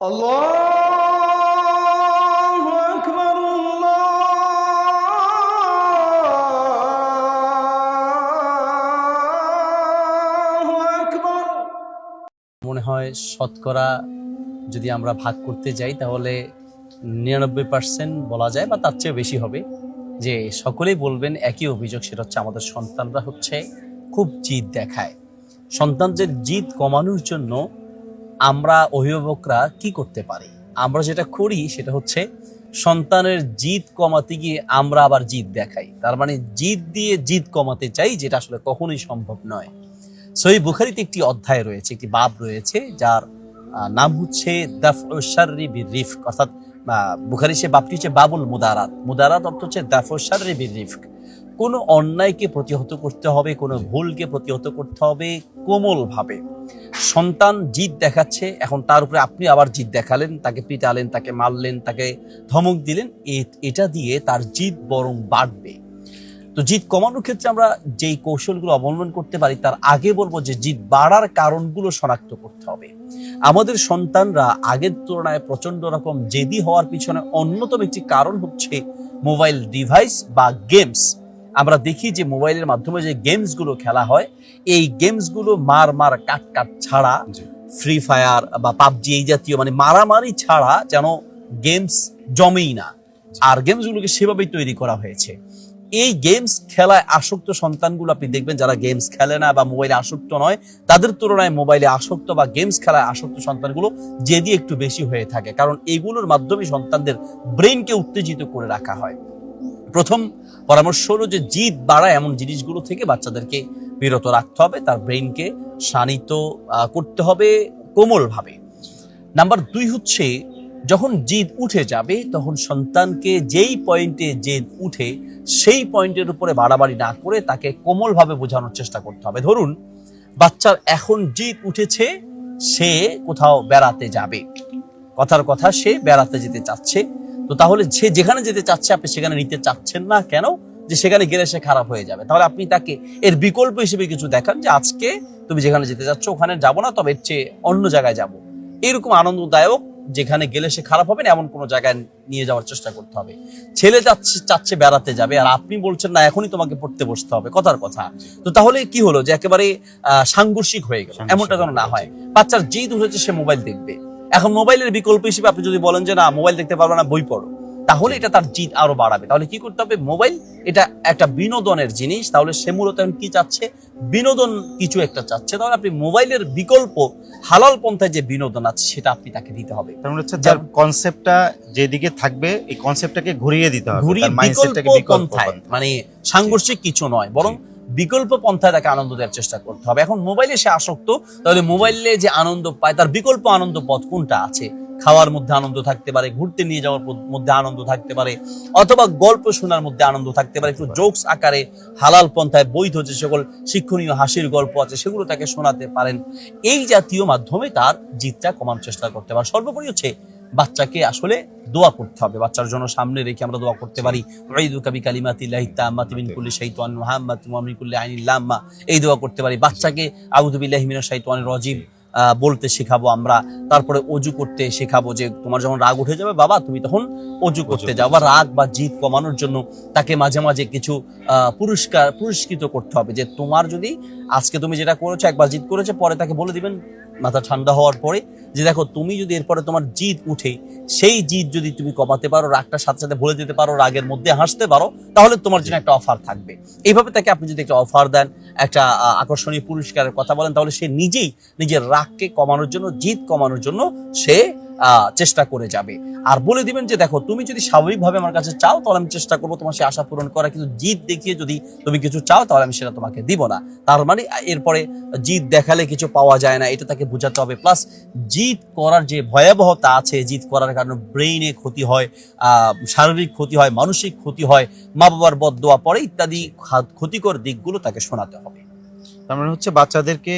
الله أكبر الله أكبر মনে হয় শতকরা যদি আমরা ভাগ করতে যাই তাহলে নিরানব্বই পার্সেন্ট বলা যায় বা তার চেয়ে বেশি হবে যে সকলেই বলবেন একই অভিযোগ সেটা হচ্ছে আমাদের সন্তানরা হচ্ছে খুব জিদ দেখায় সন্তানদের জিদ কমানোর জন্য আমরা অভিভাবকরা কি করতে পারি? আমরা যেটা করি সেটা হচ্ছে সন্তানের জিদ কমাতে গিয়ে আমরা আবার জিদ দেখাই। তার মানে জিদ দিয়ে জিদ কমাতে চাই, যেটা আসলে কখনোই সম্ভব নয়। সহি বুখারিতে একটি অধ্যায় রয়েছে, একটি বাব রয়েছে, যার নাম হচ্ছে দাফি রিফক অর্থাৎ বুখারি সে বাপটি হচ্ছে বাবুল মুদারাত। মুদারাত অর্থ হচ্ছে দাফি রিফক কোনো অন্যায়কে প্রতিহত করতে হবে কোনো ভুলকে প্রতিহত করতে হবে কোমলভাবে। সন্তান জিদ দেখাচ্ছে এখন তার উপরে আপনি আবার জিদ দেখালেন তাকে পিটালেন তাকে মারলেন তাকে ধমক দিলেন এটা দিয়ে তার জিদ বরং বাড়বে। তো জিদ কমানোর ক্ষেত্রে আমরা যেই কৌশলগুলো অবলম্বন করতে পারি তার আগে বলব যে জিদ বাড়ার কারণগুলো শনাক্ত করতে হবে। আমাদের সন্তানরা আগের তুলনায় প্রচণ্ড রকম জেদি হওয়ার পিছনে অন্যতম একটি কারণ হচ্ছে মোবাইল ডিভাইস বা গেমস। আমরা দেখি যে মোবাইলের মাধ্যমে যে গেমসগুলো খেলা হয় এই গেমসগুলো মার মার কাট কাট ছাড়া ফ্রি ফায়ার বা পাবজি এই জাতীয় মানে মারামারি ছাড়া যেন গেমস জমেই না। আর গেমসগুলোকে সেভাবেই তৈরি করা হয়েছে। এই গেমস খেলায় আসক্ত সন্তানগুলো আপনি দেখবেন যারা গেমস খেলে না বা মোবাইলে আসক্ত নয় তাদের তুলনায় মোবাইলে আসক্ত বা গেমস খেলায় আসক্ত সন্তানগুলো যেদি একটু বেশি হয়ে থাকে। কারণ এগুলোর মাধ্যমে সন্তানদের ব্রেনকে উত্তেজিত করে রাখা হয়। প্রথম পরামর্শ হলো যে জিদ বাড়া এমন জিনিসগুলো থেকে বাচ্চাদেরকে বিরত রাখতে হবে, তার ব্রেনকে শানিত করতে হবে কোমলভাবে। নাম্বার দুই হচ্ছে, যখন জিদ উঠে যাবে, তখন সন্তানকে যেই পয়েন্টে জেদ উঠে, সেই পয়েন্টের উপরে বাড়াবাড়ি না করে তাকে কোমলভাবে বোঝানোর চেষ্টা করতে হবে। ধরুন, বাচ্চার এখন জিদ উঠেছে, সে কোথাও বেড়াতে যাবে। কথার কথা, সে বেড়াতে যেতে চাচ্ছে। তো তাহলে সে যেখানে যেতে চাচ্ছে আপনি সেখানে নিতে চাচ্ছেন না কেন? যে সেখানে গেলে সে খারাপ হয়ে যাবে। তাহলে আপনি তাকে এর বিকল্প হিসেবে কিছু দেখান যে আজকে তুমি যেখানে যেতে চাচ্ছ ওখানে যাব না তবে এর চেয়ে অন্য জায়গায় যাব। এরকম আনন্দদায়ক যেখানে গেলে সে খারাপ হবে না এমন কোনো জায়গায় নিয়ে যাওয়ার চেষ্টা করতে হবে। ছেলে যাচ্ছে চাচ্ছে বেড়াতে যাবে আর আপনি বলছেন না এখনই তোমাকে পড়তে বসতে হবে। কথার কথা। তো তাহলে কি হলো যে একেবারে আহ, সাংঘর্ষিক হয়ে গেল। এমনটা যেন না হয়। বাচ্চার যেই জিদ উঠেছে সে মোবাইল দেখবে। এখন মোবাইলের বিকল্প হিসেবে আপনি যদি বলেন যে না মোবাইল দেখতে পারবে না বই পড়ো তাহলে এটা তার জিদ আরও বাড়াবে। তাহলে কি করতে হবে? মোবাইল এটা একটা বিনোদনের জিনিস। তাহলে সে মূলত এখন কি চাচ্ছে? বিনোদন কিছু একটা চাচ্ছে। তাহলে আপনি মোবাইলের বিকল্প হালাল পন্থায় যে বিনোদন আছে সেটা আপনি তাকে দিতে হবে। তার মানে হচ্ছে যার কনসেপ্টটা যেদিকে থাকবে এই কনসেপ্টটাকে ঘুরিয়ে দিতে হবে। ঘুরিয়ে বিকল্প পন্থায়। মানে সাংঘর্ষিক কিছু নয়। বরং বিকল্প পন্থায় তাকে আনন্দ দেওয়ার চেষ্টা করতে হবে। এখন মোবাইলে সে আসক্ত, তাহলে মোবাইলে যে আনন্দ পায়, তার বিকল্প আনন্দ পথ কোনটা আছে? খাওয়ার মধ্যে আনন্দ থাকতে পারে, ঘুরতে নিয়ে যাওয়ার মধ্যে আনন্দ থাকতে পারে, অথবা গল্প শোনার মধ্যে আনন্দ থাকতে পারে, একটু জোকস আকারে হালাল পন্থায় বৈধ যে সকল শিক্ষণীয় হাসির গল্প আছে, সেগুলো তাকে শোনাতে পারেন। এই জাতীয় মাধ্যমে তার জিতটা কমানোর চেষ্টা করতে পারে সর্বোপরি হচ্ছে বাচ্চাকে আসলে দোয়া করতে হবে। বাচ্চার জন্য সামনে রেখে আমরা দোয়া করতে পারি। উঈদুকা বিকালিমাতিল্লাহি তাম্মাতি মিন কুল্লি ওয়া কুল্লি আইনিল লাম্মা। এই দোয়া করতে পারি। বাচ্চাকে আউযু বিল্লাহি মিনাশ শাইতানির রাজিম বলতে শেখাবো আমরা। তারপরে অজু করতে শেখাবো যে তোমার যখন রাগ উঠে যাবে বাবা তুমি তখন অজু করতে যাও। বা রাগ বা জিদ কমানোর জন্য তাকে মাঝে মাঝে কিছু আহ, পুরস্কার পুরস্কৃত করতে হবে যে তোমার যদি আজকে তুমি যেটা করেছ একবার জিদ করেছ পরে তাকে বলে দিবেন। মাথা ঠান্ডা হওয়ার পরে যে দেখো তুমি যদি এরপরে তোমার জিদ উঠে, সেই জিদ যদি তুমি কমাতে পারো রাগটার সাথে সাথে ভুলে যেতে পারো, রাগের মধ্যে হাসতে পারো, তাহলে তোমার জন্য একটা অফার থাকবে। এইভাবে তাকে আপনি যদি একটা অফার দেন, একটা আকর্ষণীয় পুরস্কারের কথা বলেন, তাহলে সে নিজেই নিজের রাগকে কমানোর জন্য, জিদ কমানোর জন্য সে চেষ্টা করে যাবে। আর বলে দিবেন যে, দেখো, তুমি যদি স্বাভাবিকভাবে আমার কাছে চাও, তাহলে আমি চেষ্টা করব তোমার সে আশা পূরণ করা কিন্তু জিদ দেখিয়ে যদি তুমি কিছু চাও, তাহলে আমি সেটা তোমাকে দিব না। তার মানে এরপরে জিদ দেখালে কিছু পাওয়া যায় না, এটা তাকে বোঝাতে হবে। প্লাস জিদ করার যে ভয়াবহতা আছে, জিদ করার কারণে ব্রেইনে ক্ষতি হয় শারীরিক ক্ষতি হয়, মানসিক ক্ষতি হয় মা বাবার বদোয়া পড়ে ইত্যাদি ক্ষতিকর দিকগুলো তাকে শোনাতে হবে। তার মানে হচ্ছে বাচ্চাদেরকে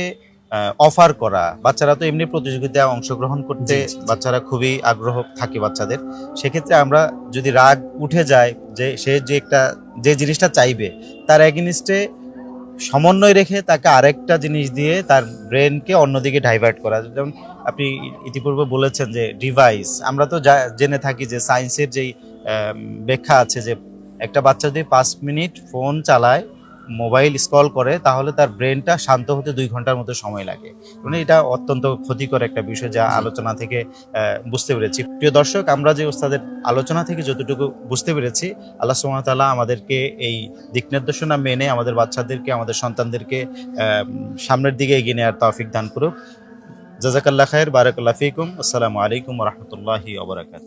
অফার করা। বাচ্চারা তো এমনি প্রতিযোগিতায় অংশগ্রহণ করতে। বাচ্চারা খুবই আগ্রহ থাকে বাচ্চাদের। সেক্ষেত্রে আমরা যদি রাগ উঠে যায় যে সে যে একটা যে জিনিসটা চাইবে তার এগেনিস্টে সমন্বয় রেখে তাকে আরেকটা জিনিস দিয়ে তার ব্রেনকে অন্যদিকে ডাইভার্ট করা। যেমন আপনি ইতিপূর্বে বলেছেন যে ডিভাইস আমরা তো যা- জেনে থাকি যে সায়েন্সের যেই ব্যাখ্যা আছে যে একটা বাচ্চা যদি পাঁচ মিনিট ফোন চালায় মোবাইল স্ক্রল করে তাহলে তার ব্রেনটা শান্ত হতে দুই ঘণ্টার মতো সময় লাগে। মানে এটা অত্যন্ত ক্ষতিকর একটা বিষয় যা আলোচনা থেকে বুঝতে পেরেছি। প্রিয় দর্শক আমরা যে ওস্তাদের আলোচনা থেকে যতটুকু বুঝতে পেরেছি আল্লাহ সুমতাল্লাহ আমাদেরকে এই দিক নির্দেশনা মেনে আমাদের বাচ্চাদেরকে আমাদের সন্তানদেরকে সামনের দিকে এগিয়ে নেওয়ার তৌফিক দান করুক। জাজাকাল্লাহ খায়ের বারাকাল্লাহ ফিকুম। আসসালামু আলাইকুম রহমতুল্লাহি ওবরাকাত